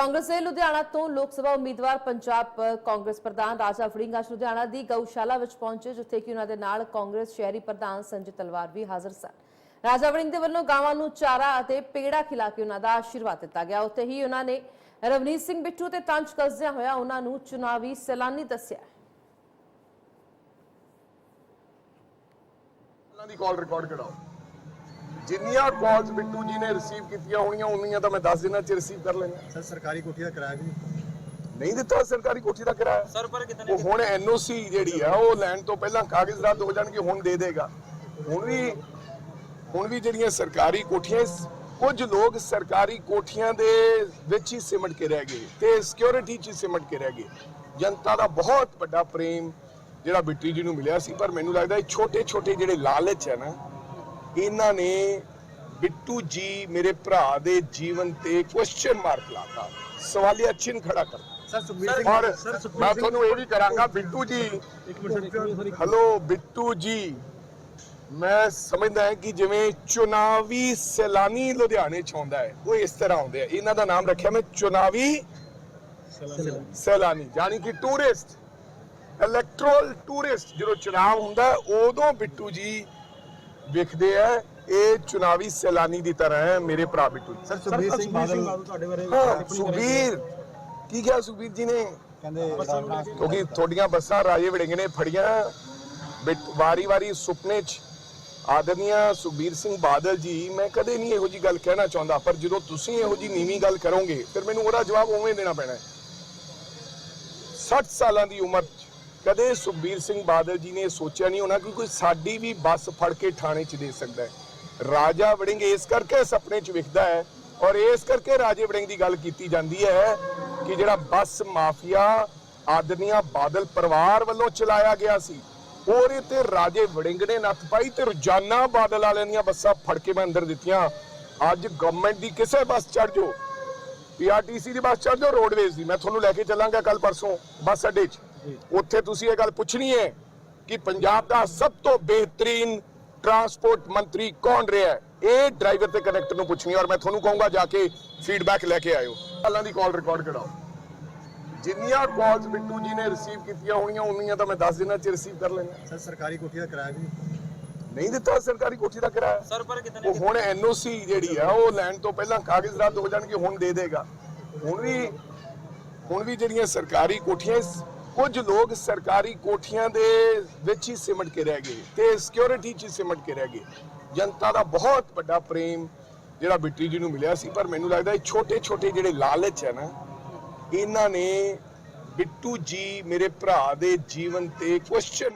ਕਾਂਗਰਸ ਦੇ ਲੁਧਿਆਣਾ ਤੋਂ ਲੋਕ ਸਭਾ ਉਮੀਦਵਾਰ ਪੰਜਾਬ ਕਾਂਗਰਸ ਪ੍ਰਧਾਨ ਰਾਜਾ ਵੜਿੰਗ ਅੱਜ ਲੁਧਿਆਣਾ ਦੀ ਗਊਸ਼ਾਲਾ ਵਿੱਚ ਪਹੁੰਚੇ, ਜਿੱਥੇ ਕਿ ਉਹਨਾਂ ਦੇ ਨਾਲ ਕਾਂਗਰਸ ਸ਼ਹਿਰੀ ਪ੍ਰਧਾਨ ਸੰਜੇ ਤਲਵਾਰ ਵੀ ਹਾਜ਼ਰ ਸਨ। ਰਾਜਾ ਵੜਿੰਗ ਦੇ ਵੱਲੋਂ ਗਾਵਾਂ ਨੂੰ ਚਾਰਾ ਅਤੇ ਪੇੜਾ ਖਿਲਾ ਕੇ ਉਹਨਾਂ ਦਾ ਆਸ਼ੀਰਵਾਦ ਦਿੱਤਾ ਗਿਆ। ਉੱਥੇ ਹੀ ਉਹਨਾਂ ਨੇ ਰਵਨੀਤ ਸਿੰਘ ਬਿੱਟੂ ਤੇ ਤੰਜ ਕੱਸਦਿਆਂ ਹੋਇਆ ਉਹਨਾਂ ਨੂੰ ਚੁਣਾਵੀ ਸੈਲਾਨੀ ਦੱਸਿਆ। ਦੀ ਕਾਲ ਰਿਕਾਰਡ ਕਰਾਓ ਜਿੰਨੀਆਂ ਕਾਲਸ ਬਿੱਟੂ ਜੀ ਨੇ ਰਿਸੀਵ ਕੀਤੀਆਂ ਹੋਣੀਆਂ ਉਨੀਆਂ ਤਾਂ ਮੈਂ 10 ਦਿਨਾਂ ਚ ਰਿਸੀਵ ਕਰ ਲੈਣਾ ਸਰ ਸਰਕਾਰੀ ਕੋਠੀ ਦਾ ਕਿਰਾਇਆ ਵੀ ਨਹੀਂ? ਦਿੱਤਾ ਸਰਕਾਰੀ ਕੋਠੀ ਦਾ ਕਿਰਾਇਆ। ਸਰ ਪਰ ਕਿਤਨੇ ਉਹ ਹੁਣ ਐਨਓਸੀ ਜਿਹੜੀ ਆ ਉਹ ਲੈਣ ਤੋਂ ਪਹਿਲਾਂ ਕਾਗਜ਼ ਰੱਦ ਹੋ ਜਾਣਗੇ ਹੁਣ ਦੇ ਦੇਗਾ। ਹੁਣ ਵੀ ਹੁਣ ਵੀ ਜਿਹੜੀਆਂ ਸਰਕਾਰੀ ਕੋਠੀਆਂ ਕੁਝ ਲੋਕ ਸਰਕਾਰੀ ਕੋਠੀਆਂ ਦੇ ਵਿੱਚ ਹੀ ਸਿਮਟ ਕੇ ਰਹਿ ਗਏ ਤੇ ਸਿਕਿਉਰਿਟੀ 'ਚ ਸਿਮਟ ਕੇ ਰਹਿ ਗਏ। ਜਨਤਾ ਦਾ ਬਹੁਤ ਵੱਡਾ ਪ੍ਰੇਮ ਜਿਹੜਾ ਬਿੱਟੀ ਜੀ ਨੂੰ ਮਿਲਿਆ ਸੀ ਪਰ ਮੈਨੂੰ ਲੱਗਦਾ ਇਹ ਛੋਟੇ ਛੋਟੇ ਜਿਹੜੇ ਲਾਲਚ ਹੈ ਨਾ ਇਹਨਾਂ ਨੇ ਬਿੱਟੂ ਜੀ ਮੇਰੇ ਭਰਾ ਦੇ ਜੀਵਨ ਤੇ ਕੁਐਸਚਨ ਮਾਰਕ ਲਾਤਾ। ਸਵਾਲੀਆ ਚਿੰਨ ਖੜਾ ਕਰਤਾ ਸਰ ਸੁਖਬੀਰ ਸਿੰਘ ਔਰ ਸਰ ਸੁਖਬੀਰ ਮੈਂ ਤੁਹਾਨੂੰ ਇਹ ਵੀ ਕਰਾਂਗਾ ਬਿੱਟੂ ਜੀ। ਹਲੋ ਬਿੱਟੂ ਜੀ। ਮੈਂ ਸਮਝਦਾ ਹਾਂ ਕਿ ਜਿਵੇਂ ਚੁਣਾਵੀ ਸੈਲਾਨੀ ਲੁਧਿਆਣੇ ਚ ਆਉਂਦਾ ਹੈ ਉਹ ਇਸ ਤਰ੍ਹਾਂ ਆਉਂਦੇ ਆ। ਇਹਨਾਂ ਦਾ ਨਾਮ ਰੱਖਿਆ ਮੈਂ ਚੁਣਾਵੀ ਸੈਲਾਨੀ ਯਾਨੀ ਕਿ ਟੂਰਿਸਟ ਇਲੈਕਟਰਲ ਟੂਰਿਸਟ ਜਦੋਂ ਚੁਣਾਵ ਹੁੰਦਾ ਉਦੋਂ ਬਿੱਟੂ ਜੀ ਵਿਖਦੇ ਆ ਇਹ ਚੁਣਾਵੀ ਸੈਲਾਨੀ ਦੀ ਤਰ੍ਹਾਂ ਹੈ ਮੇਰੇ ਭਰਾ ਬਿੱਟੂ ਸਰ ਸੁਖਬੀਰ ਸਿੰਘ ਬਾਦਲ ਤੁਹਾਡੇ ਬਾਰੇ ਹਾਂ ਸੁਖਬੀਰ ਕੀ ਕਿਹਾ ਸੁਖਬੀਰ ਜੀ ਨੇ? ਕਹਿੰਦੇ ਕਿਉਂਕਿ ਤੁਹਾਡੀਆਂ ਬੱਸਾਂ ਰਾਜੇ ਵੜਿੰਗ ਨੇ ਫੜੀਆਂ। ਵਾਰੀ ਵਾਰੀ ਸੁਪਨੇ 'ਚ ਆਦਰਨੀਆ ਸੁਖਬੀਰ ਸਿੰਘ ਬਾਦਲ ਜੀ ਮੈਂ ਕਦੇ ਨਹੀਂ ਇਹੋ ਜੀ ਗੱਲ ਕਹਿਣਾ ਚਾਹੁੰਦਾ ਪਰ ਜਦੋਂ ਤੁਸੀਂ ਇਹੋ ਜੀ ਨੀਵੀਂ ਗੱਲ ਕਰੋਗੇ ਫਿਰ ਮੈਨੂੰ ਉਹਦਾ ਜਵਾਬ ਉਵੇਂ ਦੇਣਾ ਪੈਣਾ ਹੈ। 60 ਸਾਲਾਂ ਦੀ ਉਮਰ 'ਚ ਕਦੇ ਸੁਖਬੀਰ ਸਿੰਘ ਬਾਦਲ ਜੀ ਨੇ ਇਹ ਸੋਚਿਆ ਨਹੀਂ ਹੋਣਾ ਕਿ ਕੋਈ ਸਾਡੀ ਵੀ ਬੱਸ ਫੜ ਕੇ ਥਾਣੇ 'ਚ ਦੇ ਸਕਦਾ ਹੈ। ਰਾਜਾ ਵੜਿੰਗ ਇਸ ਕਰਕੇ ਸੁਪਨੇ 'ਚ ਵਿਖਦਾ ਹੈ ਔਰ ਇਸ ਕਰਕੇ ਰਾਜੇ ਵੜਿੰਗ ਦੀ ਗੱਲ ਕੀਤੀ ਜਾਂਦੀ ਹੈ ਕਿ ਜਿਹੜਾ ਬੱਸ ਮਾਫੀਆ ਆਦਨੀਆ ਬਾਦਲ ਪਰਿਵਾਰ ਵੱਲੋਂ ਚਲਾਇਆ ਗਿਆ ਸੀ, ਉਹਦੇ ਤੇ ਰਾਜੇ ਵੜਿੰਗ ਨੇ ਨੱਥ ਪਾਈ ਤੇ ਰੋਜ਼ਾਨਾ ਬਾਦਲ ਵਾਲਿਆਂ ਦੀਆਂ ਬੱਸਾਂ ਫੜ ਕੇ ਮੈਂ ਅੰਦਰ ਦਿੱਤੀਆਂ। ਅੱਜ ਗਵਰਨਮੈਂਟ ਦੀ ਕਿਸੇ ਬੱਸ ਚੜ ਜਾਓ ਪੀਆਰਟੀਸੀ ਦੀ ਬੱਸ ਚੜ ਜਾਓ ਰੋਡਵੇਜ਼ ਦੀ। ਮੈਂ ਤੁਹਾਨੂੰ ਲੈ ਕੇ ਚੱਲਾਂਗਾ ਕੱਲ ਪਰਸੋਂ ਬੱਸ ਅੱਡੇ 'ਚ। ਉੱਥੇ ਤੁਸੀਂ ਇਹ ਗੱਲ ਪੁੱਛਣੀ ਹੈ ਕਿ ਪੰਜਾਬ ਦਾ ਸਭ ਤੋਂ ਬਿਹਤਰੀਨ ਟਰਾਂਸਪੋਰਟ ਮੰਤਰੀ ਕੌਣ ਰਿਹਾ ਹੈ? ਇਹ ਡਰਾਈਵਰ ਤੇ ਕਨੈਕਟਰ ਨੂੰ ਪੁੱਛਣੀ ਹੈ ਔਰ ਮੈਂ ਤੁਹਾਨੂੰ ਕਹੂੰਗਾ ਜਾ ਕੇ ਫੀਡਬੈਕ ਲੈ ਕੇ ਆਇਓ। ਗੱਲਾਂ ਦੀ ਕਾਲ ਰਿਕਾਰਡ ਕਰਾਓ ਜਿੰਨੀਆਂ ਕਾਲਸ ਬਿੱਟੂ ਜੀ ਨੇ ਰਿਸੀਵ ਕੀਤੀਆਂ ਹੋਣੀਆਂ ਉਨੀਆਂ ਤਾਂ ਮੈਂ 10 ਦਿਨਾਂ 'ਚ ਰਿਸੀਵ ਕਰ ਲੈਣਾ ਸਰ ਸਰਕਾਰੀ ਕੋਠੀ ਦਾ ਕਿਰਾਇਆ ਵੀ ਨਹੀਂ। ਦਿੱਤਾ ਸਰਕਾਰੀ ਕੋਠੀ ਦਾ ਕਿਰਾਇਆ? ਸਰ ਪਰ ਕਿਤਨੇ ਉਹ ਹੁਣ ਐਨਓਸੀ ਜਿਹੜੀ ਆ ਉਹ ਲੈਣ ਤੋਂ ਪਹਿਲਾਂ ਕਾਗਜ਼ ਰੱਦ ਹੋ ਜਾਣਗੇ ਹੁਣ ਦੇ ਦੇਗਾ। ਹੁਣ ਵੀ ਹੁਣ ਵੀ ਜਿਹੜੀਆਂ ਸਰਕਾਰੀ ਕੋਠੀਆਂ ਕੁਝ ਲੋਕ ਸਰਕਾਰੀ ਕੋਠੀਆਂ ਦੇ ਵਿੱਚ ਹੀ ਸਿਮਟ ਕੇ ਰਹਿ ਗਏ ਤੇ ਸਿਕਿਉਰਿਟੀ 'ਚ ਹੀ ਸਿਮਟ ਕੇ ਰਹਿ ਗਏ। ਜਨਤਾ ਦਾ ਬਹੁਤ ਵੱਡਾ ਪ੍ਰੇਮ ਜਿਹੜਾ ਬਿੱਟੀ ਜੀ ਨੂੰ ਮਿਲਿਆ ਸੀ, ਪਰ ਮੈਨੂੰ ਲੱਗਦਾ ਇਹ ਛੋਟੇ ਛੋਟੇ ਜਿਹੜੇ ਲਾਲਚ ਹੈ ਨਾ, ਇਹਨਾਂ ਨੇ ਬਿੱਟੂ ਜੀ ਮੇਰੇ ਭਰਾ ਦੇ ਜੀਵਨ ਤੇ ਕੁਐਸਚਨ